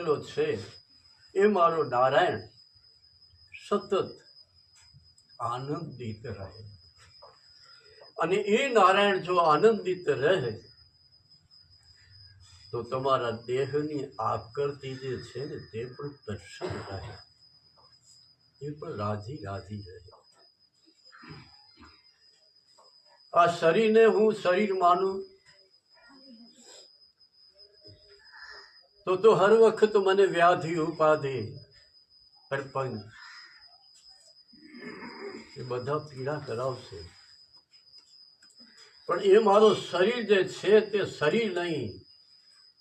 રહેલો છે, એ મારો નારાયણ સતત આનંદિત રહે. અને એ નારાયણ જો આનંદિત રહે, તો તમારા દેહની આકૃતિ જે છે ને, તે પણ દર્શન રહે. એ પણ રાજી રાજી રહે. આ શરીરને હું શરીર માનું તો તો હર વખત મને વ્યાધિ ઉપાધિ પરપંચ એ બધા પીડા કરાવશે. પણ એ મારું શરીર જે છે તે શરીર નહીં,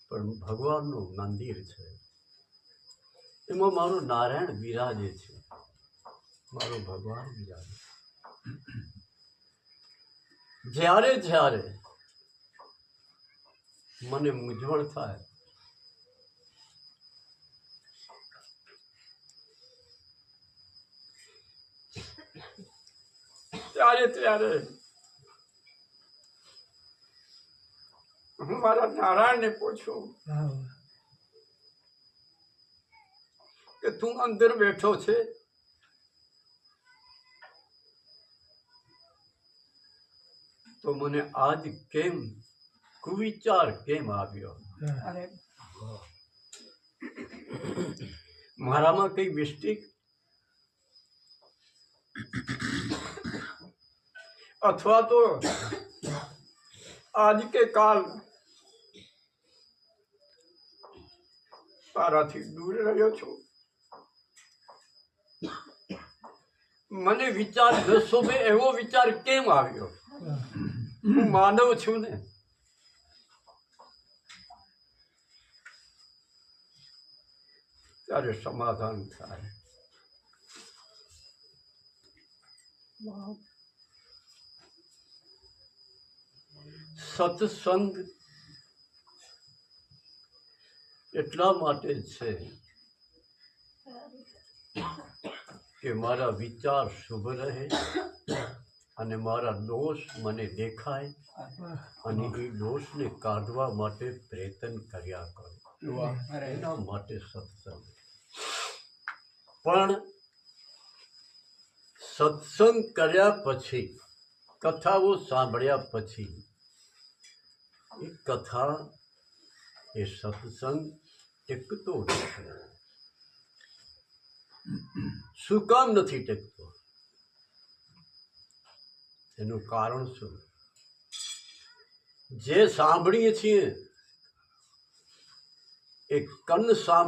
પણ ભગવાનનું મંદિર છે. એમાં મારું નારાયણ બિરાજે છે. મારો ભગવાન બિરાજે જ્યારે જ્યારે મને મૂંઝવણ થાય ત્યારે ત્યારે હું મારા નારાયણને પૂછું કે તું અંદર બેઠો છે? તો મને આજ કેમ કુવિચાર કેમ આવ્યો? મારામાં કઈ મિસ્ટેક અથવા તો આજ કે કાલ તારાથી દૂર રહ્યો છું. મને વિચાર દસો મેં એવો વિચાર કેમ આવ્યો? હું માનવ છું ને. ત્યારે સમાધાન થાય. સત્સંગ એટલા માટે છે કે મારા વિચાર શુભ રહે અને મારા દોષ મને દેખાય અને એ દોષને કાઢવા માટે પ્રયત્ન કર્યા કરો. એના માટે સત્સંગ. પણ સત્સંગ કર્યા પછી, કથાઓ સાંભળ્યા પછી એ કથા એ સત્સંગ ટેકતો શું કામ નથી ટેકતો એનું કારણ શું જે સાંભળીએ છીએ એ કન સાંભ